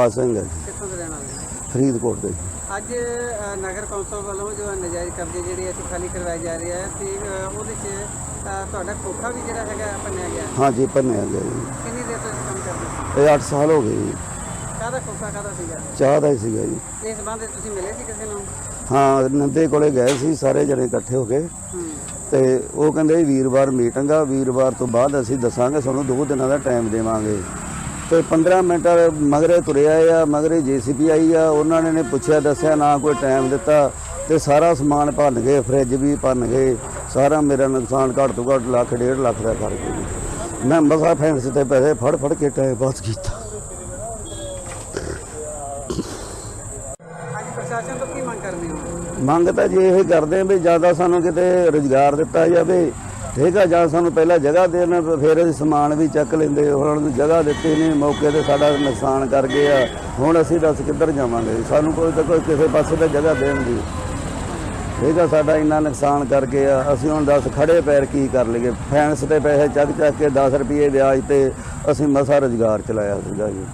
ਗੁਰਬਾਜ ਸਿੰਘ ਹੈ ਜੀ, ਕਿੱਥੋਂ ਦੇ ਰਹਿਣ ਵਾਲੇ ਫਰੀਦਕੋਟ ਦੇ ਅੱਜ ਅ, ਨਗਰ ਕੌਂਸਲ ਵੱਲੋਂ ਜੋ ਨਜਾਇਜ਼ ਕਬਜ਼ੇ ਜਿਹੜੇ ਇੱਥੇ ਖਾਲੀ ਕਰਵਾਏ ਜਾ ਰਹੇ ਆ ਤੇ ਅ, ਉਹਦੇ 'ਚ ਅ, ਤੁਹਾਡਾ ਖੋਖਾ ਵੀ ਜਿਹੜਾ ਹੈਗਾ ਭੰਨਿਆ ਗਿਆ। ਹਾਂਜੀ ਭੰਨਿਆ ਗਿਆ ਜੀ। ਕਿੰਨੀ ਦੇਰ ਤੋਂ ਇਸ ਕੰਮ ਕਰਦੇ ਇਹ 8 ਸਾਲ ਹੋ ਗਏ ਜੀ। ਕਾਹਦਾ ਖੋਖਾ ਕਾਹਦਾ ਸੀਗਾ? ਚਾਹ ਦਾ ਹੀ ਸੀਗਾ ਜੀ। ਇਸ ਸੰਬੰਧ ਵਿੱਚ ਤੁਸੀਂ ਮਿਲੇ ਸੀ ਕਿਸੇ ਨੂੰ? ਹਾਂ ਨੰਦੇ ਕੋਲੇ ਗਏ ਸੀ ਸਾਰੇ ਜਣੇ ਇਕੱਠੇ ਹੋ ਕੇ। ਹੂੰ। ਤੇ ਉਹ ਕਹਿੰਦੇ ਵੀਰਵਾਰ ਮੀਟਿੰਗ ਆ ਵੀਰਵਾਰ ਤੋਂ ਬਾਅਦ ਅਸੀਂ ਦੱਸਾਂਗੇ ਤੁਹਾਨੂੰ ਦੋ ਦਿਨਾਂ ਦਾ ਟਾਈਮ ਦੇਵਾਂਗੇ। ਤੇ 15 ਮਿੰਟ ਮਗਰੇ ਤੁਰਿਆ ਆ ਮਗਰੇ ਜੀਸੀਪੀ ਆਈ ਆ ਉਹਨਾਂ ਨੇ ਨੇ ਪੁੱਛਿਆ ਦੱਸਿਆ ਨਾ ਕੋਈ ਟਾਈਮ ਦਿੱਤਾ ਤੇ ਸਾਰਾ ਸਮਾਨ ਭੰਨ ਗਏ ਫ੍ਰਿਜ ਵੀ ਭੰਨ ਗਏ ਸਾਰਾ ਮੇਰਾ ਨੁਕਸਾਨ ਘੱਟ ਤੋਂ ਘੱਟ ਲੱਖ ਡੇਢ ਲੱਖ ਦਾ ਕਰ ਗਏ। ਮੈਂ ਮਸਾ ਫੈਂਸ ਤੇ ਪੈਸੇ ਫੜ ਫੜ ਕੇ ਟਾਈਮ ਪਾਸ ਕੀਤਾ ਪ੍ਰਸ਼ਾਸਨ ਤੋਂ ਕੀ ਮੰਗ ਕਰਦੇ ਹੋ ਮੰਗ ਤਾਂ ਜੀ ਇਹ ਕਰਦੇ ਆ ਵੀ ਜ਼ਿਆਦਾ ਸਾਨੂੰ ਕਿਤੇ ਰੁਜ਼ਗਾਰ ਦਿੱਤਾ ਜਾਵੇ ਠੀਕ ਆ, ਜਾਂ ਸਾਨੂੰ ਪਹਿਲਾਂ ਜਗ੍ਹਾ ਦੇਣ ਫਿਰ ਅਸੀਂ ਸਮਾਨ ਵੀ ਚੱਕ ਲੈਂਦੇ ਹੁਣ ਉਹਨਾਂ ਨੂੰ ਜਗ੍ਹਾ ਦਿੱਤੀ ਨਹੀਂ, ਮੌਕੇ ਤੇ ਸਾਡਾ ਨੁਕਸਾਨ ਕਰ ਗਏ ਆ। ਹੁਣ ਅਸੀਂ ਦੱਸ ਕਿੱਧਰ ਜਾਵਾਂਗੇ? ਸਾਨੂੰ ਕੋਈ ਤਾਂ ਕੋਈ ਕਿਸੇ ਪਾਸੇ ਤਾਂ ਜਗ੍ਹਾ ਦੇਣ ਦੀ। ਠੀਕ ਆ, ਸਾਡਾ ਇੰਨਾ ਨੁਕਸਾਨ ਕਰ ਗਏ ਆ। ਅਸੀਂ ਹੁਣ ਦੱਸ ਖੜੇ ਪੈਰ ਕੀ ਕਰ ਲਈਏ? ਫੈਂਸ ਤੇ ਪੈਸੇ ਚੱਕ ਚੱਕ ਕੇ 10 ਰੁਪਏ ਵਿਆਜ ਤੇ ਅਸੀਂ ਮਸਾ ਰੁਜ਼ਗਾਰ ਚਲਾਇਆ ਸੀਗਾ ਜੀ।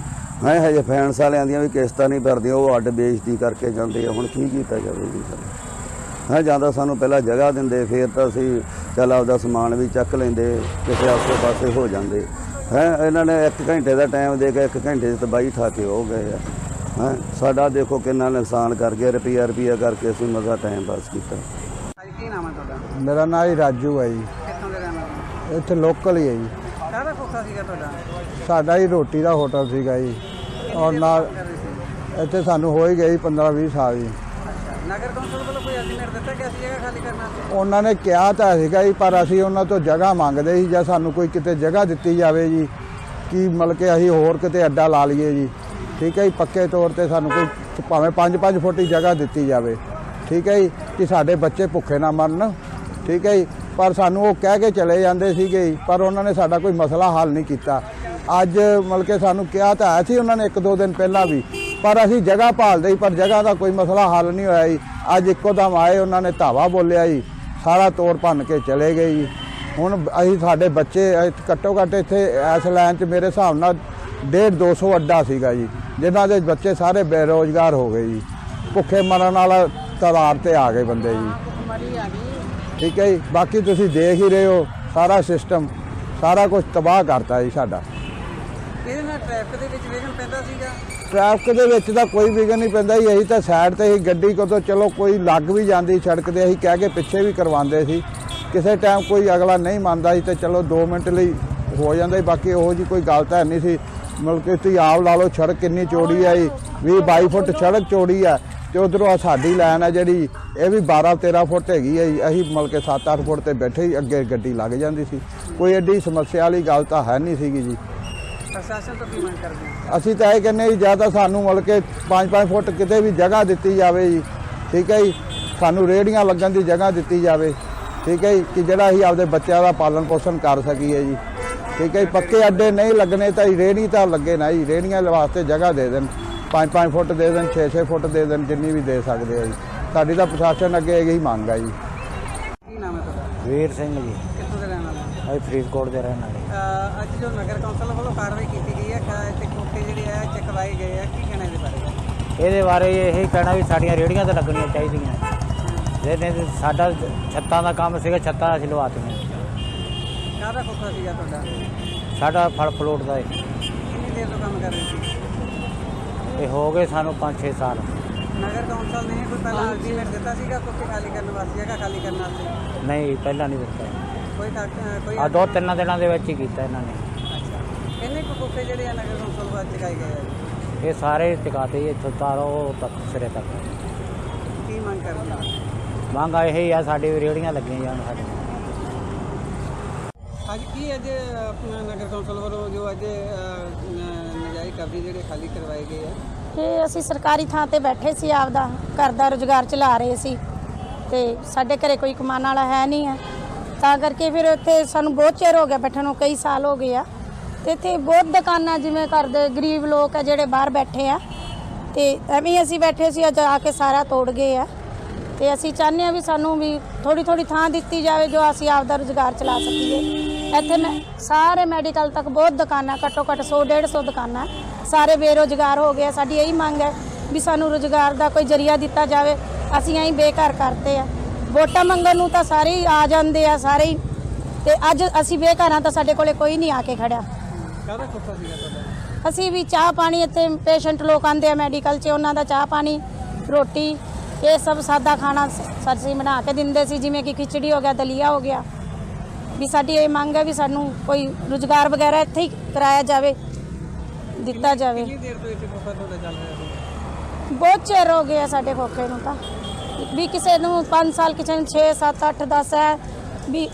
ਹੈ, ਹਜੇ ਫੈਂਸ ਵਾਲਿਆਂ ਦੀਆਂ ਵੀ ਕਿਸ਼ਤਾਂ ਨਹੀਂ ਭਰਦੀਆਂ, ਉਹ ਅੱਡ ਬੇਇੱਜ਼ਤੀ ਕਰਕੇ ਜਾਂਦੇ ਆ। ਹੁਣ ਕੀ ਕੀਤਾ ਜਾਵੇ ਜੀ? ਹਾਂ ਜਾਂਦਾ ਸਾਨੂੰ ਪਹਿਲਾਂ ਜਗ੍ਹਾ ਦਿੰਦੇ, ਫਿਰ ਤਾਂ ਅਸੀਂ ਚੱਲ ਆਪਦਾ ਸਮਾਨ ਵੀ ਚੱਕ ਲੈਂਦੇ ਕਿਸੇ ਆਸੇ ਪਾਸੇ ਹੋ ਜਾਂਦੇ। ਹੈ ਇਹਨਾਂ ਨੇ 1 ਘੰਟੇ ਦਾ ਟਾਈਮ ਦੇ ਕੇ 1 ਘੰਟੇ 'ਚ ਤਬਾਹੀ ਠਾ ਕੇ ਹੋ ਗਏ ਆ। ਹੈ ਸਾਡਾ ਦੇਖੋ ਕਿੰਨਾ ਨੁਕਸਾਨ ਕਰ ਗਏ ਰੁਪਈਆ ਰੁਪਈਆ ਕਰਕੇ ਅਸੀਂ ਮਜ਼ਾ ਟਾਈਮ ਪਾਸ ਕੀਤਾ। ਕੀ ਨਾਮ ਹੈ ਤੁਹਾਡਾ? ਮੇਰਾ ਨਾਂ ਹੀ ਰਾਜੂ ਹੈ ਜੀ। ਕਿੱਥੋਂ ਦੇ ਰਹਿਣ ਵਾਲੇ ਇੱਥੇ ਲੋਕਲ ਹੀ ਹੈ ਜੀ। ਸੀਗਾ ਤੁਹਾਡਾ? ਸਾਡਾ ਹੀ ਰੋਟੀ ਦਾ ਹੋਟਲ ਸੀਗਾ ਜੀ। ਔਰ ਨਾਲ ਇੱਥੇ ਸਾਨੂੰ ਹੋ ਹੀ ਗਈ 15 20 ਸਾਲ ਜੀ। ਨਗਰ ਕੌਂਸਲ ਵੱਲੋਂ ਕੋਈ ਐਸਟੀਮੇਟ ਦਿੱਤਾ ਕਿ ਅਸੀਂ ਜਗ੍ਹਾ ਖਾਲੀ ਕਰਨਾ ਉਹਨਾਂ ਨੇ ਕਿਹਾ ਤਾਂ ਸੀਗਾ ਜੀ ਪਰ ਅਸੀਂ ਉਹਨਾਂ ਤੋਂ ਜਗ੍ਹਾ ਮੰਗਦੇ ਸੀ ਜਾਂ ਸਾਨੂੰ ਕੋਈ ਕਿਤੇ ਜਗ੍ਹਾ ਦਿੱਤੀ ਜਾਵੇ ਜੀ ਕਿ ਮਤਲਬ ਕਿ ਅਸੀਂ ਹੋਰ ਕਿਤੇ ਅੱਡਾ ਲਾ ਲਈਏ ਜੀ। ਠੀਕ ਹੈ ਜੀ ਪੱਕੇ ਤੌਰ ਤੇ ਸਾਨੂੰ ਕੋਈ ਭਾਵੇਂ 5-5 ਫੁੱਟ ਦੀ ਜਗ੍ਹਾ ਦਿੱਤੀ ਜਾਵੇ। ਠੀਕ ਹੈ ਜੀ ਕਿ ਸਾਡੇ ਬੱਚੇ ਭੁੱਖੇ ਨਾ ਮਰਨ। ਠੀਕ ਹੈ ਜੀ ਪਰ ਸਾਨੂੰ ਉਹ ਕਹਿ ਕੇ ਚਲੇ ਜਾਂਦੇ ਸੀਗੇ ਜੀ, ਪਰ ਉਹਨਾਂ ਨੇ ਸਾਡਾ ਕੋਈ ਮਸਲਾ ਹੱਲ ਨਹੀਂ ਕੀਤਾ। ਅੱਜ ਮਤਲਬ ਕਿ ਸਾਨੂੰ ਕਿਹਾ ਤਾਂ ਆਇਆ ਸੀ ਉਹਨਾਂ ਨੇ ਇੱਕ ਦੋ ਦਿਨ ਪਹਿਲਾਂ ਵੀ ਪਰ ਅਸੀਂ ਜਗ੍ਹਾ ਭਾਲਦੇ ਸੀ, ਪਰ ਜਗ੍ਹਾ ਦਾ ਕੋਈ ਮਸਲਾ ਹੱਲ ਨਹੀਂ ਹੋਇਆ ਜੀ। ਅੱਜ ਇੱਕੋ ਦਮ ਆਏ, ਉਹਨਾਂ ਨੇ ਧਾਵਾ ਬੋਲਿਆ ਜੀ। ਸਾਰਾ ਤੋੜ ਭੰਨ ਕੇ ਚਲੇ ਗਏ ਜੀ। ਹੁਣ ਅਸੀਂ ਸਾਡੇ ਬੱਚੇ ਘੱਟੋ ਘੱਟ ਇੱਥੇ ਇਸ ਲਾਈਨ 'ਚ ਮੇਰੇ ਹਿਸਾਬ ਨਾਲ 1.5 200 ਅੱਡਾ ਸੀਗਾ ਜੀ, ਜਿਨ੍ਹਾਂ ਦੇ ਬੱਚੇ ਸਾਰੇ ਬੇਰੋਜ਼ਗਾਰ ਹੋ ਗਏ ਜੀ। ਭੁੱਖੇ ਮਰਨ ਵਾਲਾ ਤਾਦਾਦ ਤੇ ਆ ਗਏ ਬੰਦੇ ਜੀ। ਠੀਕ ਹੈ ਜੀ, ਬਾਕੀ ਤੁਸੀਂ ਦੇਖ ਹੀ ਰਹੇ ਹੋ, ਸਾਰਾ ਸਿਸਟਮ ਸਾਰਾ ਕੁਝ ਤਬਾਹ ਕਰਤਾ ਜੀ ਸਾਡਾ। ਇਹਦੇ ਨਾਲ ਟ੍ਰੈਫਿਕ ਦੇ ਵਿੱਚ ਵਿਘਨ ਪੈਂਦਾ ਸੀਗਾ। ਟ੍ਰੈਫਿਕ ਦੇ ਵਿੱਚ ਤਾਂ ਕੋਈ ਵਿਘਨ ਨਹੀਂ ਪੈਂਦਾ ਜੀ। ਅਸੀਂ ਤਾਂ ਸਾਈਡ ਤੇ ਹੀ ਗੱਡੀ ਕੋ ਚਲੋ, ਕੋਈ ਲੱਗ ਵੀ ਜਾਂਦੀ ਸੜਕ ਤੇ ਅਸੀਂ ਕਹਿ ਕੇ ਪਿੱਛੇ ਵੀ ਕਰਵਾਉਂਦੇ ਸੀ। ਕਿਸੇ ਟਾਈਮ ਕੋਈ ਅਗਲਾ ਨਹੀਂ ਮੰਨਦਾ ਸੀ ਤੇ ਚਲੋ 2 ਮਿੰਟ ਲਈ ਹੋ ਜਾਂਦਾ ਸੀ। ਬਾਕੀ ਉਹੋ ਜੀ ਕੋਈ ਗੱਲ ਤਾਂ ਹੈ ਨਹੀਂ ਸੀ। ਮਤਲਬ ਕਿ ਤੁਸੀਂ ਆਪ ਲਾ ਲਓ, ਸੜਕ ਕਿੰਨੀ ਚੌੜੀ ਆ ਜੀ। 20 22 ਫੁੱਟ ਸੜਕ ਚੌੜੀ ਆ ਤੇ ਉਧਰੋਂ ਸਾਡੀ ਲਾਈਨ ਆ ਜਿਹੜੀ, ਇਹ ਵੀ 12 13 ਫੁੱਟ ਹੈਗੀ ਆ ਜੀ। ਅਸੀਂ ਮਤਲਬ ਕਿ 7-8 ਫੁੱਟ ਤੇ ਬੈਠੇ ਹੀ ਅੱਗੇ ਗੱਡੀ ਲੱਗ ਜਾਂਦੀ ਸੀ। ਕੋਈ ਐਡੀ ਸਮੱਸਿਆ ਵਾਲੀ ਗੱਲ ਤਾਂ ਹੈ ਨਹੀਂ ਸੀਗੀ ਜੀ। ਪ੍ਰਸ਼ਾਸਨ ਤੋਂ ਕੀ ਮੰਗ ਕਰਦੇ ਹੋ? ਅਸੀਂ ਤਾਂ ਇਹ ਕਹਿੰਦੇ ਜੀ ਜਾਂ ਤਾਂ ਸਾਨੂੰ ਮਤਲਬ ਕਿ 5-5 ਫੁੱਟ ਕਿਤੇ ਵੀ ਜਗ੍ਹਾ ਦਿੱਤੀ ਜਾਵੇ ਜੀ ਠੀਕ ਹੈ ਜੀ? ਸਾਨੂੰ ਰੇੜੀਆਂ ਲੱਗਣ ਦੀ ਜਗ੍ਹਾ ਦਿੱਤੀ ਜਾਵੇ ਠੀਕ ਹੈ ਜੀ? ਕਿ ਜਿਹੜਾ ਅਸੀਂ ਆਪਦੇ ਬੱਚਿਆਂ ਦਾ ਪਾਲਣ ਪੋਸ਼ਣ ਕਰ ਸਕੀਏ ਜੀ ਠੀਕ ਹੈ ਜੀ? ਪੱਕੇ ਅੱਡੇ ਨਹੀਂ ਲੱਗਣੇ ਤਾਂ ਜੀ ਰੇੜੀ ਤਾਂ ਲੱਗੇ ਨਾ ਜੀ ਰੇੜੀਆਂ ਵਾਸਤੇ ਜਗ੍ਹਾ ਦੇ ਦੇਣ 5-5 ਫੁੱਟ ਦੇ ਦੇਣ 6-6 ਫੁੱਟ ਦੇ ਦੇਣ ਜਿੰਨੀ ਵੀ ਦੇ ਸਕਦੇ ਆ ਜੀ। ਸਾਡੀ ਤਾਂ ਪ੍ਰਸ਼ਾਸਨ ਅੱਗੇ ਇਹੀ ਮੰਗ ਆ ਜੀ। ਕੀ ਨਾਮ ਹੈ ਤੁਹਾਡਾ? ਵੀਰ ਸਿੰਘ ਜੀ ਕਿੱਥੋਂ ਦੇ ਰਹਿਣ ਵਾਲੇ ਹੋ? ਅਸੀਂ ਫਰੀਦਕੋਟ ਦੇ ਰਹਿਣ ਵਾਲੇ। ਅੱਜ ਜੋ ਨਗਰ ਕੌਂਸਲ ਵੱਲੋਂ ਕਾਰਵਾਈ ਕੀਤੀ ਗਈ ਹੈ ਕਿ ਇੱਥੇ ਖੋਖੇ ਜਿਹੜੇ ਆ ਚਕਵਾਏ ਗਏ ਆ। ਕੀ ਕਹਿਣਾ ਇਹਦੇ ਬਾਰੇ? ਇਹਦੇ ਬਾਰੇ ਇਹ ਕਹਿਣਾ ਵੀ ਸਾਡੀਆਂ ਰੇੜੀਆਂ ਤੇ ਲੱਗਣੀਆਂ ਚਾਹੀਦੀਆਂ। ਜਿਹਨੇ ਤੇ ਸਾਡਾ ਛੱਤਾਂ ਦਾ ਕੰਮ ਸੀਗਾ ਛੱਤਾਂ ਅਸੀਂ ਲਵਾਤੀਆਂ ਕਾਹਦਾ ਖੋਖਾ ਸੀਗਾ ਤੁਹਾਡਾ? ਸਾਡਾ ਫਲ ਫਲੋਟ ਦਾ ਇਹ। ਕਿੰਨੀ ਦੇਰ ਤੋਂ ਕੰਮ ਕਰ ਰਹੇ ਸੀ? ਇਹ ਹੋ ਗਏ ਸਾਨੂੰ 5-6 ਸਾਲ। ਨਗਰ ਕੌਂਸਲ ਨੇ ਕੋਈ ਪਹਿਲਾਂ ਐਸਟੀਮੇਟ ਦਿੱਤਾ ਸੀਗਾ ਖੋਖੇ ਖਾਲੀ ਕਰਨ ਵਾਸਤੇ ਜਗ੍ਹਾ ਖਾਲੀ ਕਰਨ ਵਾਸਤੇ? ਨਹੀਂ ਪਹਿਲਾਂ ਨਹੀਂ ਦਿੱਤਾ। ਕੋਈ ਤਾਂ ਅ, ਕੋਈ ਆ ਦੋ ਤਿੰਨ ਦਿਨਾਂ ਦੇ ਵਿੱਚ ਹੀ ਕੀਤਾ ਇਹਨਾਂ ਨੇ। ਅੱਛਾ। ਕਿੰਨੇ ਕੁ ਜਿਹੜੇ ਆ ਨਗਰ ਕੌਂਸਲ ਵੱਲ ਚਕਾਏ ਗਏ ਆ? ਜੀ? ਇਹ ਸਾਰੇ ਟਿਕਾਤੇ ਜੀ ਇੱਥੋਂ ਤਾਰੋ ਤੱਕ ਸਿਰੇ ਤੱਕ। ਕੀ ਮੰਗ ਕਰਦੇ ਮੰਗ ਇਹ ਹੀ ਆ ਸਾਡੀ ਰੇੜੀਆਂ ਲੱਗੀਆਂ ਜਾਣ ਸਾਡੇ ਅੱਜ ਕੀ ਅੱਜ ਆਪਣਾ ਨਗਰ ਕੌਂਸਲ ਵੱਲੋਂ ਜੋ ਅੱਜ ਨ- ਨਜਾਇਜ਼ ਕਬਜ਼ੇ ਜਿਹੜੇ ਖਾਲੀ ਕਰਵਾਏ ਗਏ ਆ? ਇਹ ਅਸੀਂ ਸਰਕਾਰੀ ਥਾਂ ਤੇ ਬੈਠੇ ਸੀ ਆਪਦਾ ਘਰ ਦਾ ਰੁਜ਼ਗਾਰ ਚਲਾ ਰਹੇ ਸੀ। ਤੇ ਸਾਡੇ ਘਰੇ ਕੋਈ ਕਮਾਉਣ ਵਾਲਾ ਹੈ ਨਹੀਂ ਹੈ ਤਾਂ ਕਰਕੇ ਫਿਰ ਇੱਥੇ ਸਾਨੂੰ ਬਹੁਤ ਚਿਰ ਹੋ ਗਿਆ ਬੈਠਣ ਨੂੰ, ਕਈ ਸਾਲ ਹੋ ਗਏ ਆ। ਤੇ ਇੱਥੇ ਬਹੁਤ ਦੁਕਾਨਾਂ ਜਿਵੇਂ ਘਰ ਦੇ ਗਰੀਬ ਲੋਕ ਆ ਜਿਹੜੇ ਬਾਹਰ ਬੈਠੇ ਆ। ਤੇ ਐਵੇਂ ਅਸੀਂ ਬੈਠੇ ਸੀ, ਅੱਜ ਆ ਕੇ ਸਾਰਾ ਤੋੜ ਗਏ ਆ। ਤੇ ਅਸੀਂ ਚਾਹੁੰਦੇ ਆ ਵੀ ਸਾਨੂੰ ਵੀ ਥੋੜੀ ਥੋੜੀ ਥਾਂ ਦਿੱਤੀ ਜਾਵੇ ਜੋ ਅਸੀਂ ਆਪਦਾ ਰੁਜ਼ਗਾਰ ਚਲਾ ਸਕੀਏ। ਇੱਥੇ ਮੈਂ ਸਾਰੇ ਮੈਡੀਕਲ ਤੱਕ ਬਹੁਤ ਦੁਕਾਨਾਂ, ਘੱਟੋ ਘੱਟ 100 150 ਦੁਕਾਨਾਂ। ਸਾਰੇ ਬੇਰੁਜ਼ਗਾਰ ਹੋ ਗਏ ਸਾਡੀ ਇਹੀ ਮੰਗ ਹੈ ਵੀ ਸਾਨੂੰ ਰੁਜ਼ਗਾਰ ਦਾ ਕੋਈ ਜਰੀਆ ਦਿੱਤਾ ਜਾਵੇ। ਅਸੀਂ ਐਂ ਬੇਘਰ ਕਰਤੇ ਆ। ਵੋਟਾਂ ਮੰਗਣ ਨੂੰ ਤਾਂ ਸਾਰੇ ਹੀ ਆ ਜਾਂਦੇ ਆ ਸਾਰੇ ਹੀ। ਤੇ ਅੱਜ ਅਸੀਂ ਬੇਘਰ ਤਾਂ ਸਾਡੇ ਕੋਲੇ ਕੋਈ ਨਹੀਂ ਆ ਕੇ ਖੜਿਆ। ਕਾਹਦਾ ਖੋਖਾ ਸੀਗਾ ਤੁਹਾਡਾ? ਅਸੀਂ ਵੀ ਚਾਹ ਪਾਣੀ ਇੱਥੇ ਪੇਸ਼ੈਂਟ ਲੋਕ ਆਉਂਦੇ ਆ ਮੈਡੀਕਲ 'ਚ ਉਹਨਾਂ ਦਾ ਚਾਹ ਪਾਣੀ ਰੋਟੀ ਇਹ ਸਭ ਸਾਦਾ ਖਾਣਾ ਸਰਸੀ ਬਣਾ ਕੇ ਦਿੰਦੇ ਸੀ ਜਿਵੇਂ ਕਿ ਖਿਚੜੀ ਹੋ ਗਿਆ ਦਲੀਆ ਹੋ ਗਿਆ। ਵੀ ਸਾਡੀ ਇਹ ਮੰਗ ਹੈ ਵੀ ਸਾਨੂੰ ਕੋਈ ਰੁਜ਼ਗਾਰ ਵਗੈਰਾ ਇੱਥੇ ਹੀ ਕਰਾਇਆ ਜਾਵੇ ਦਿੱਤਾ ਜਾਵੇ। ਕਿੰਨੀ ਦੇਰ ਤੋਂ ਇੱਥੇ ਖੋਖਾ ਤੁਹਾਡਾ ਚੱਲ ਰਿਹਾ ਸੀ? ਬਹੁਤ ਚਿਰ ਹੋ ਗਿਆ ਸਾਡੇ ਖੋਖੇ ਨੂੰ ਤਾਂ। ਵੀ ਕਿਸੇ ਨੂੰ 5 ਸਾਲ ਕਿਸੇ ਨੂੰ 6 7 8 10 ਹੈ ਵੀ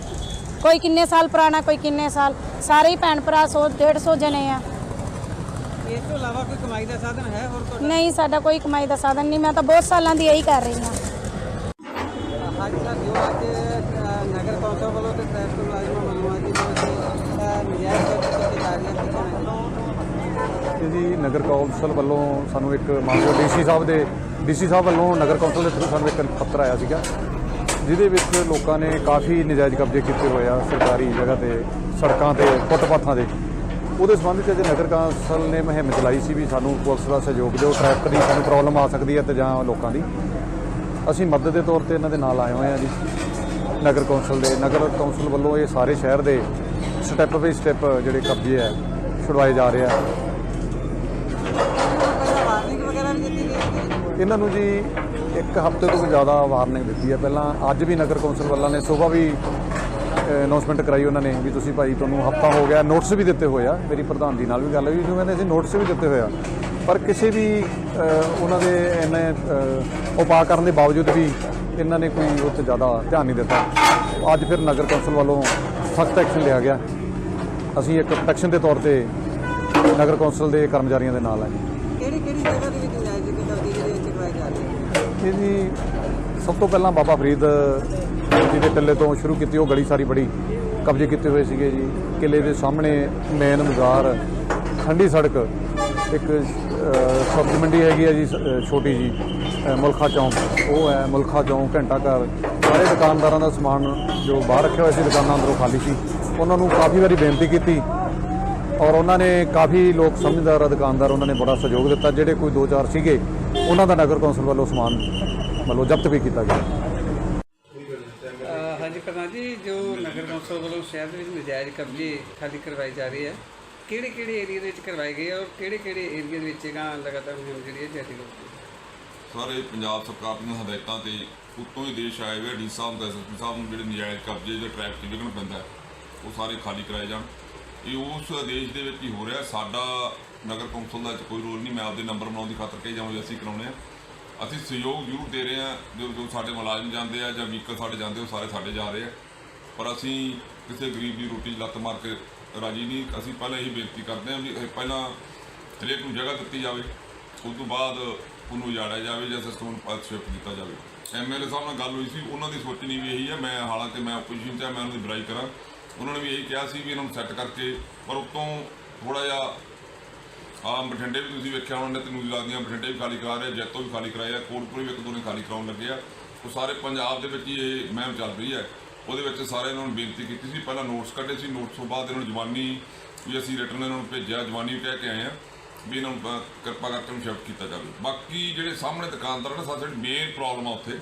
ਕੋਈ ਕਿੰਨੇ ਸਾਲ ਪੁਰਾਣਾ ਕੋਈ ਕਿੰਨੇ ਸਾਲ। ਸਾਰੇ ਹੀ ਭੈਣ ਭਰਾ 100 150 ਜਣੇ ਆ। ਇਸ ਤੋਂ ਇਲਾਵਾ ਕੋਈ ਕਮਾਈ ਦਾ ਸਾਧਨ ਹੈ ਹੋਰ ਤੁਹਾਡਾ? ਨਹੀਂ ਸਾਡਾ ਕੋਈ ਕਮਾਈ ਦਾ ਸਾਧਨ ਨਹੀਂ। ਮੈਂ ਤਾਂ ਬਹੁਤ ਸਾਲਾਂ ਦੀ ਇਹੀ ਕਰ ਰਹੀ ਹਾਂ। ਹਾਂਜੀ ਸਰ ਜੋ ਅੱਜ ਨਗਰ ਕੌਂਸਲ ਵੱਲੋਂ ਤੇ ਟ੍ਰੈਫਿਕ ਮੁਲਾਜ਼ਮਾਂ ਵੱਲੋਂ ਅੱਜ ਨਜਾਇਜ਼ ਕੀਤੇ ਜਾ ਰਹੇ ਆ ਕੀ ਕਹਿਣਾ ਜੀ ਇਹ ਜੀ ਨਗਰ ਕੌਂਸਲ ਵੱਲੋਂ ਸਾਨੂੰ ਇੱਕ ਮਾਨਯੋਗ ਡੀਸੀ ਸਾਹਿਬ ਦੇ ਡੀਸੀ ਸਾਹਿਬ ਵੱਲੋਂ ਨਗਰ ਕੌਂਸਲ ਦੇ ਥਰੂ ਸਾਨੂੰ ਇੱਕ ਪੱਤਰ ਆਇਆ ਸੀਗਾ, ਜਿਹਦੇ ਵਿੱਚ ਲੋਕਾਂ ਨੇ ਕਾਫੀ ਨਜਾਇਜ਼ ਕਬਜ਼ੇ ਕੀਤੇ ਹੋਏ ਆ ਸਰਕਾਰੀ ਜਗ੍ਹਾ ਤੇ, ਸੜਕਾਂ ਤੇ, ਫੁੱਟਪਾਥਾਂ ਦੇ ਉਹਦੇ ਸੰਬੰਧ ਵਿੱਚ ਅੱਜ ਨਗਰ ਕੌਂਸਲ ਨੇ ਮੁਹਿੰਮ ਚਲਾਈ ਸੀ ਵੀ ਸਾਨੂੰ ਪੁਲਿਸ ਦਾ ਸਹਿਯੋਗ ਦਿਓ, ਟ੍ਰੈਫਿਕ ਦੀ ਸਾਨੂੰ ਪ੍ਰੋਬਲਮ ਆ ਸਕਦੀ ਹੈ ਤੇ ਜਾਂ ਲੋਕਾਂ ਦੀ। ਅਸੀਂ ਮਦਦ ਦੇ ਤੌਰ ਤੇ ਇਹਨਾਂ ਦੇ ਨਾਲ ਆਏ ਹੋਏ ਆ ਜੀ। ਨਗਰ ਕੌਂਸਲ ਦੇ, ਨਗਰ ਕੌਂਸਲ ਵੱਲੋਂ ਇਹ ਸਾਰੇ ਸ਼ਹਿਰ ਦੇ ਸਟੈਪ ਬਾਈ ਸਟੈਪ ਜਿਹੜੇ ਕਬਜ਼ੇ ਆ, ਛੁਡਵਾਏ ਜਾ ਰਹੇ ਆ। ਇਹਨਾਂ ਨੂੰ ਜੀ ਇੱਕ ਹਫ਼ਤੇ ਤੋਂ ਜ਼ਿਆਦਾ ਵਾਰਨਿੰਗ ਦਿੱਤੀ ਹੈ। ਪਹਿਲਾਂ ਅੱਜ ਵੀ ਨਗਰ ਕੌਂਸਲ ਵੱਲਾਂ ਨੇ ਸਵੇਰ ਵੀ ਅਨਾਉਂਸਮੈਂਟ ਕਰਾਈ ਉਹਨਾਂ ਨੇ ਵੀ ਤੁਸੀਂ ਭਾਈ ਤੁਹਾਨੂੰ ਹਫ਼ਤਾ ਹੋ ਗਿਆ ਨੋਟਿਸ ਵੀ ਦਿੱਤੇ ਹੋਏ ਆ। ਮੇਰੀ ਪ੍ਰਧਾਨ ਜੀ ਨਾਲ ਵੀ ਗੱਲ ਹੋਈ ਜੋ ਕਹਿੰਦੇ ਅਸੀਂ ਨੋਟਿਸ ਵੀ ਦਿੱਤੇ ਹੋਏ ਆ। ਪਰ ਕਿਸੇ ਵੀ ਉਹਨਾਂ ਦੇ ਇੰਨੇ ਉਪਾਅ ਕਰਨ ਦੇ ਬਾਵਜੂਦ ਵੀ ਇਹਨਾਂ ਨੇ ਕੋਈ ਉੱਥੇ ਜ਼ਿਆਦਾ ਧਿਆਨ ਨਹੀਂ ਦਿੱਤਾ। ਅੱਜ ਫਿਰ ਨਗਰ ਕੌਂਸਲ ਵੱਲੋਂ ਸਖਤ ਐਕਸ਼ਨ ਲਿਆ ਗਿਆ। ਅਸੀਂ ਇੱਕ ਪ੍ਰੋਟੈਕਸ਼ਨ ਦੇ ਤੌਰ ਤੇ ਨਗਰ ਕੌਂਸਲ ਦੇ ਕਰਮਚਾਰੀਆਂ ਦੇ ਨਾਲ ਆ ਕਿਹੜੀ ਕਿਹੜੀ ਜਗ੍ਹਾ ਦੇ ਵਿੱਚ ਨਜਾਇਜ਼ ਕਬਜ਼ੇ ਜਿਹੜੇ ਇੱਥੇ ਕਰਵਾਏ ਜਾ ਰਹੇ ਆ ਇਹ ਜੀ, ਸਭ ਤੋਂ ਪਹਿਲਾਂ ਬਾਬਾ ਫਰੀਦ ਜੀ ਦੇ ਟੱਲੇ ਤੋਂ ਸ਼ੁਰੂ ਕੀਤੀ, ਉਹ ਗਲੀ ਸਾਰੀ ਬੜੀ ਕਬਜ਼ੇ ਕੀਤੇ ਹੋਏ ਸੀਗੇ ਜੀ। ਕਿਲੇ ਦੇ ਸਾਹਮਣੇ ਮੇਨ ਬਾਜ਼ਾਰ ਖੰਡੀ ਸੜਕ, ਇੱਕ ਸਬਜ਼ੀ ਮੰਡੀ ਹੈਗੀ ਹੈ ਜੀ ਛੋਟੀ ਜੀ ਮੁਲਖਾ ਚੌਂਕ। ਉਹ ਹੈ ਮੁਲਖਾ ਚੌਂਕ, ਘੰਟਾ ਘਰ। ਸਾਰੇ ਦੁਕਾਨਦਾਰਾਂ ਦਾ ਸਮਾਨ ਜੋ ਬਾਹਰ ਰੱਖਿਆ ਹੋਇਆ ਸੀ, ਦੁਕਾਨਾਂ ਅੰਦਰੋਂ ਖਾਲੀ ਸੀ। ਉਹਨਾਂ ਨੂੰ ਕਾਫੀ ਵਾਰੀ ਬੇਨਤੀ ਕੀਤੀ ਔਰ ਉਹਨਾਂ ਨੇ ਕਾਫੀ ਲੋਕ ਸਮਝਦਾਰ ਦੁਕਾਨਦਾਰ, ਉਹਨਾਂ ਨੇ ਬੜਾ ਸਹਿਯੋਗ ਦਿੱਤਾ। ਜਿਹੜੇ ਕੋਈ ਦੋ ਚਾਰ ਸੀਗੇ ਉਹਨਾਂ ਦਾ ਨਗਰ ਕੌਂਸਲ ਵੱਲੋਂ ਸਮਾਨ ਮਤਲਬ ਜ਼ਬਤ ਵੀ ਕੀਤਾ ਗਿਆ। ਹਾਂਜੀ ਪ੍ਰਧਾਨ ਜੀ ਜੋ ਨਗਰ ਕੌਂਸਲ ਵੱਲੋਂ ਸ਼ਹਿਰ ਦੇ ਵਿੱਚ ਨਜਾਇਜ਼ ਕਬਜ਼ੇ ਖਾਲੀ ਕਰਵਾਏ ਜਾ ਰਹੇ ਆ ਕਿਹੜੇ ਕਿਹੜੇ ਏਰੀਆ ਦੇ ਵਿੱਚ ਕਰਵਾਏ ਗਏ ਆ ਔਰ ਕਿਹੜੇ ਕਿਹੜੇ ਏਰੀਆ ਦੇ ਵਿੱਚ ਗਾ ਲਗਾਤਾਰ ਮੁਹਿੰਮ ਜਿਹੜੀ ਹੈ ਜਾਰੀ ਰਹੂਗੀ? ਸਾਰੇ ਪੰਜਾਬ ਸਰਕਾਰ ਦੀਆਂ ਹਦਾਇਤਾਂ ਤੇ ਉੱਤੋਂ ਹੀ ਦੇਸ਼ ਆਏ ਹੋਏ ਡੀ ਸਾਹਿਬ ਦਾ ਐਸਐਸਪੀ ਸਾਹਿਬ ਨੂੰ ਜਿਹੜੇ ਨਜਾਇਜ਼ ਕਬਜ਼ੇ ਜਾਂ ਟ੍ਰੈਫਿਕ ਵਿਘਨ ਪੈਂਦਾ ਉਹ ਸਾਰੇ ਖਾਲੀ ਕਰਾਏ ਜਾਣ। ਇਹ ਉਸ ਆਦੇਸ਼ ਦੇ ਵਿੱਚ ਹੀ ਹੋ ਰਿਹਾ ਸਾਡਾ ਨਗਰ ਕੌਂਸਲ ਦਾ ਕੋਈ ਰੋਲ ਨਹੀਂ ਮੈਂ ਆਪਦੇ ਨੰਬਰ ਬਣਾਉਣ ਦੀ ਖਾਤਰ ਕਹੀ ਜਾਵਾਂ ਅਸੀਂ ਕਰਾਉਣੇ ਆ। ਅਸੀਂ ਸਹਿਯੋਗ ਜ਼ਰੂਰ ਦੇ ਰਹੇ ਆ ਜੋ ਜੋ ਸਾਡੇ ਮੁਲਾਜ਼ਮ ਜਾਂਦੇ ਆ ਜਾਂ ਵਹੀਕਲ ਸਾਡੇ ਜਾਂਦੇ ਉਹ ਸਾਰੇ ਸਾਡੇ ਜਾ ਰਹੇ ਆ। ਪਰ ਅਸੀਂ ਕਿਸੇ ਗਰੀਬ ਦੀ ਰੋਟੀ 'ਚ ਲੱਤ ਮਾਰ ਕੇ ਰਾਜੀ ਨਹੀਂ। ਅਸੀਂ ਪਹਿਲਾਂ ਇਹੀ ਬੇਨਤੀ ਕਰਦੇ ਹਾਂ ਵੀ ਇਹ ਪਹਿਲਾਂ ਹਰੇਕ ਨੂੰ ਜਗ੍ਹਾ ਦਿੱਤੀ ਜਾਵੇ ਉਸ ਤੋਂ ਬਾਅਦ ਉਹਨੂੰ ਉਜਾੜਿਆ ਜਾਵੇ ਜਾਂ ਸਿਸਟਮ ਨੂੰ ਪਾਸ ਸ਼ਿਫਟ ਦਿੱਤਾ ਜਾਵੇ। ਐਮਐਲਏ ਸਾਹਿਬ ਨਾਲ ਗੱਲ ਹੋਈ ਸੀ ਉਹਨਾਂ ਦੀ ਸੋਚਣੀ ਵੀ ਇਹੀ ਹੈ ਮੈਂ ਹਾਲਾਂਕਿ ਮੈਂ ਆਪੋਜੀਸ਼ਨ 'ਚ ਹਾਂ, ਮੈਂ ਉਹਨਾਂ ਦੀ ਬੁਰਾਈ ਕਰਾਂ। ਉਹਨਾਂ ਨੇ ਵੀ ਇਹੀ ਕਿਹਾ ਸੀ ਵੀ ਇਹਨਾਂ ਨੂੰ ਸੈੱਟ ਕਰਕੇ ਪਰ ਉਤੋਂ ਥੋੜਾ ਜਿਹਾ ਹਾਂ ਬਠਿੰਡੇ ਵੀ ਤੁਸੀਂ ਵੇਖਿਆ ਹੋਣਾ ਤੇ ਨਿਊਜ਼ ਲੱਗਦੀਆਂ ਬਠਿੰਡੇ ਵੀ ਖਾਲੀ ਕਰਾ ਰਹੇ ਜੈਤੋ ਵੀ ਖਾਲੀ ਕਰਾਇਆ ਕੋਟਪੁਰ ਵੀ ਇੱਕ ਦੋ ਨੇ ਖਾਲੀ ਕਰਾਉਣ ਲੱਗੇ ਆ। ਉਹ ਸਾਰੇ ਪੰਜਾਬ ਦੇ ਵਿੱਚ ਹੀ ਇਹ ਮਹਿਮ ਚੱਲ ਰਹੀ ਹੈ। ਉਹਦੇ ਵਿੱਚ ਸਾਰੇ ਇਹਨਾਂ ਨੂੰ ਬੇਨਤੀ ਕੀਤੀ ਸੀ, ਪਹਿਲਾਂ ਨੋਟਸ ਕੱਢੇ ਸੀ ਨੋਟਸ ਤੋਂ ਬਾਅਦ ਇਹਨਾਂ ਨੂੰ ਜਵਾਨੀ ਵੀ ਅਸੀਂ ਰਿਟਰਨ ਇਹਨਾਂ ਨੂੰ ਭੇਜਿਆ, ਜਵਾਨੀ ਵੀ ਕਹਿ ਕੇ ਆਏ ਆ ਵੀ ਇਹਨਾਂ ਨੂੰ ਕਿਰਪਾ ਕਰਕੇ ਨੂੰ ਸ਼ਿਫਟ ਕੀਤਾ ਜਾਵੇ। ਬਾਕੀ ਜਿਹੜੇ ਸਾਹਮਣੇ ਦੁਕਾਨਦਾਰ ਨੇ, ਸਾਡੇ ਮੇਨ ਪ੍ਰੋਬਲਮ ਆ ਉੱਥੇ।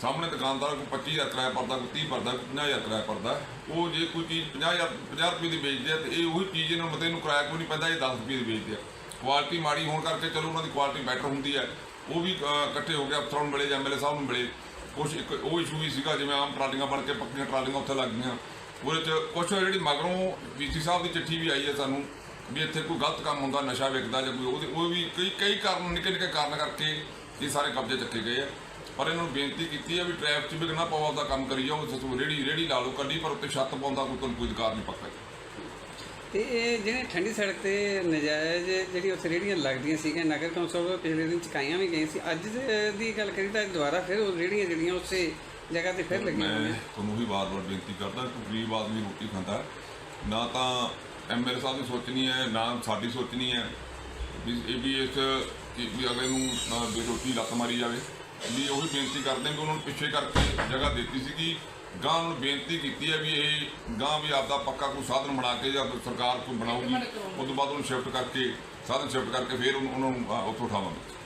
ਸਾਹਮਣੇ ਦੁਕਾਨਦਾਰ ਕੋਈ 25000 ਕਿਰਾਇਆ ਪਰਦਾ ਕੋਈ 30 ਭਰਦਾ ਕੋਈ 50000 ਕਿਰਾਇਆ ਪਰਦਾ ਉਹ ਜੇ ਕੋਈ ਚੀਜ਼ 50000 50 ਰੁਪਏ ਦੀ ਵੇਚਦੇ ਆ ਤੇ ਇਹ ਉਹੀ ਚੀਜ਼ ਇਹਨਾਂ ਨੂੰ ਮਤੇ ਨੂੰ ਕਿਰਾਇਆ ਕੋਈ ਨਹੀਂ ਪੈਂਦਾ, ਇਹ 10 ਰੁਪਏ ਦੀ ਵੇਚਦੇ ਆ। ਕੁਆਲਿਟੀ ਮਾੜੀ ਹੋਣ ਕਰਕੇ ਚਲੋ ਉਹਨਾਂ ਦੀ ਕੁਆਲਿਟੀ ਬੈਟਰ ਹੁੰਦੀ ਹੈ ਉਹ ਵੀ ਇਕੱਠੇ ਹੋ ਕੇ ਅਫਸਰਾਂ ਨੂੰ ਮਿਲੇ ਜਾਂ ਐਮਐਲਏ ਸਾਹਿਬ ਨੂੰ ਮਿਲੇ। ਕੁਛ ਇੱਕ ਉਹ ਇਸ਼ੂ ਵੀ ਸੀਗਾ, ਜਿਵੇਂ ਆਮ ਟਰਾਲੀਆਂ ਬਣ ਕੇ ਪੱਕੀਆਂ ਟਰਾਲੀਆਂ ਉੱਥੇ ਲੱਗ ਗਈਆਂ। ਉਹਦੇ ਚ ਕੁਛ ਜਿਹੜੀ ਮਗਰੋਂ ਵੀਸੀ ਸਾਹਿਬ ਦੀ ਚਿੱਠੀ ਵੀ ਆਈ ਹੈ ਸਾਨੂੰ, ਵੀ ਇੱਥੇ ਕੋਈ ਗਲਤ ਕੰਮ ਹੁੰਦਾ, ਨਸ਼ਾ ਵਿਕਦਾ ਜਾਂ ਕੋਈ ਉਹਦੇ, ਉਹ ਵੀ ਕਈ ਕਈ ਕਾਰਨ ਨਿੱਕੇ ਨਿੱਕੇ ਕਾਰਨ ਕਰਕੇ ਇਹ ਸਾਰੇ ਕਬਜ਼ੇ ਚੱਕੇ ਗਏ ਆ। ਪਰ ਇਹਨਾਂ ਨੂੰ ਬੇਨਤੀ ਕੀਤੀ ਹੈ ਵੀ ਟ੍ਰੈਫਿਕ 'ਚ ਵੀ ਨਾ ਪਾਓ ਆਪਦਾ ਕੰਮ ਕਰੀ ਜਾਓ ਸਸੂ ਰੇੜੀ ਰੇੜੀ ਲਾ ਲਓ ਕੱਢੀ ਪਰ ਉੱਤੇ ਛੱਤ ਪਾਉਂਦਾ ਕੋਈ ਤੁਹਾਨੂੰ ਕੋਈ ਅਧਿਕਾਰ ਨਹੀਂ ਪੱਕਾ ਤੇ ਇਹ ਜਿਹੜੇ ਠੰਡੀ ਸੜਕ ਤੇ ਨਜਾਇਜ਼ ਜਿਹੜੀ ਉੱਥੇ ਰੇੜੀਆਂ ਲੱਗਦੀਆਂ ਸੀਗੀਆਂ ਨਗਰ ਕੌਂਸਲ ਵੱਲੋਂ ਪਿਛਲੇ ਦਿਨ ਚੁਕਾਈਆਂ ਵੀ ਗਈਆਂ ਸੀ ਅੱਜ ਦੇ- ਗੱਲ ਕਰੀ ਤਾਂ ਦੁਬਾਰਾ ਫਿਰ ਉਹ ਰੇੜੀਆਂ ਜਿਹੜੀਆਂ ਉਸੇ ਜਗ੍ਹਾ ਤੇ ਫਿਰ ਲੱਗੀਆਂ ਮੈਂ ਹੋਈਆਂ ਤੁਹਾਨੂੰ ਵੀ ਵਾਰ-ਵਾਰ ਬੇਨਤੀ ਕਰਦਾ ਕਿ ਗਰੀਬ ਆਦਮੀ ਰੋਟੀ ਖਾਂਦਾ। ਨਾ ਤਾਂ ਐਮਐਲਏ ਸਾਹਿਬ ਦੀ ਸੋਚਣੀ ਹੈ ਨਾ ਸਾਡੀ ਸੋਚਣੀ ਹੈ ਵੀ ਇਹ ਵੀ ਇਸ ਕਿ ਵੀ ਅਗਲੇ ਨੂੰ ਨਾ ਵੀ ਰੋਟੀ ਲੱਤ ਮਾਰੀ ਜਾਵੇ ਵੀ ਉਹੀ ਬੇਨਤੀ ਕਰਦੇ ਵੀ ਉਹਨਾਂ ਨੂੰ ਪਿੱਛੇ ਕਰਕੇ ਜਗ੍ਹਾ ਦਿੱਤੀ ਸੀ ਕਿ ਗਾਂ ਨੂੰ ਬੇਨਤੀ ਕੀਤੀ ਹੈ ਵੀ ਇਹ ਗਾਂ ਵੀ ਆਪਦਾ ਪੱਕਾ ਕੋਈ ਸਾਧਨ ਬਣਾ ਕੇ ਜਾਂ ਸਰਕਾਰ ਕੋਈ ਬਣਾਉਗੀ ਉਸ ਤੋਂ। ਬਾਅਦ ਉਹਨੂੰ ਸ਼ਿਫਟ ਕਰਕੇ ਸਾਧਨ ਸ਼ਿਫਟ ਕਰਕੇ ਫਿਰ ਉਹਨੂੰ ਅਹ, ਉੱਥੋਂ ਉਠਾਵਾਂਗੇ।